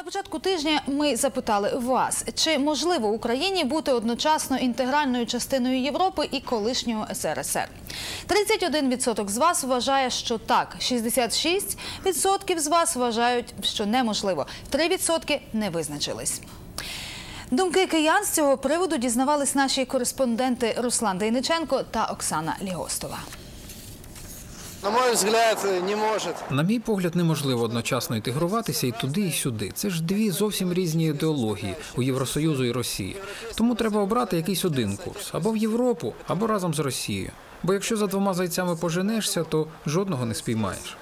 На початку тижня ми запитали вас, чи можливо Україні бути одночасно інтегральною частиною Європи і колишнього СРСР. 31% з вас вважає, що так, 66% з вас вважають, що неможливо, 3% не визначились. Думки киян з цього приводу дізнавались наші кореспонденти Руслан Дейниченко та Оксана Лігостова. На мой взгляд, не може. На мій погляд, неможливо одночасно інтегруватися і туди, і сюди. Це ж дві зовсім різні ідеології у Євросоюзу і Росії. Тому треба обрати якийсь один курс або в Європу, або разом з Росією. Бо якщо за двома зайцями поженешся, то жодного не спіймаєш.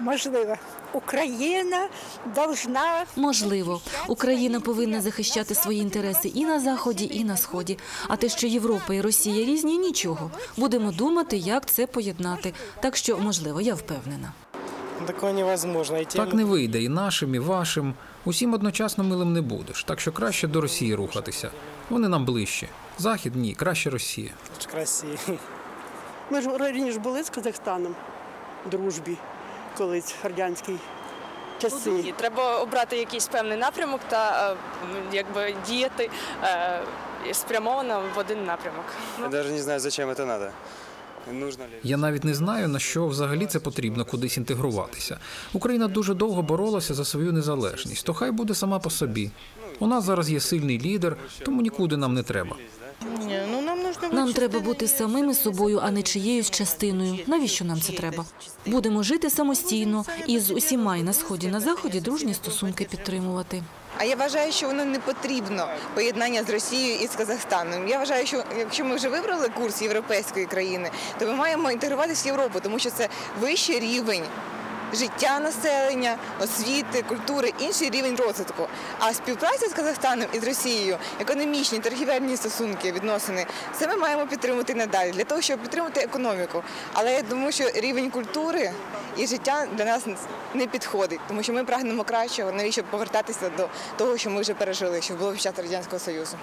Можливо, Україна должна Можливо, Україна повинна захищати свої інтереси і на заході, і на сході. А те, що Європа і Росія різні, нічого. Будемо думати, як це поєднати. Так що, можливо, я впевнена. Так не вийде і нашим, і вашим. Усім одночасно милим не будеш. Так що краще до Росії рухатися. Вони нам ближче. Захід ні, краще Росія. Ми ж раніше були з Казахстаном в дружбі, колись в радянській часи. Ні, треба обрати якийсь певний напрямок та е, якби діяти е, спрямовано в один напрямок. Я даже не знаю, зачем. Нужно ли? Я навіть не знаю, на що взагалі це потрібно кудись інтегруватися. Україна дуже довго боролася за свою незалежність, то хай буде сама по собі. У нас зараз є сильний лідер, тому нікуди нам не треба. Нам треба бути самими собою, а не чиєюсь частиною. Навіщо нам це треба? Будемо жити самостійно і з усіма і на сході, і на заході дружні стосунки підтримувати. А я вважаю, що воно не потрібно поєднання з Росією і з Казахстаном. Я вважаю, що якщо ми вже вибрали курс європейської країни, то ми маємо інтегруватися в Європу, тому що це вищий рівень. Життя населення, освіти, культури, інший рівень розвитку. А співпраця з Казахстаном і з Росією, економічні, торгівельні стосунки, відносини, це ми маємо підтримувати надалі для того, щоб підтримати економіку. Але я думаю, що рівень культури і життя для нас не підходить, тому що ми прагнемо кращого, навіщо повертатися до того, що ми вже пережили, що було під час радянського союзу.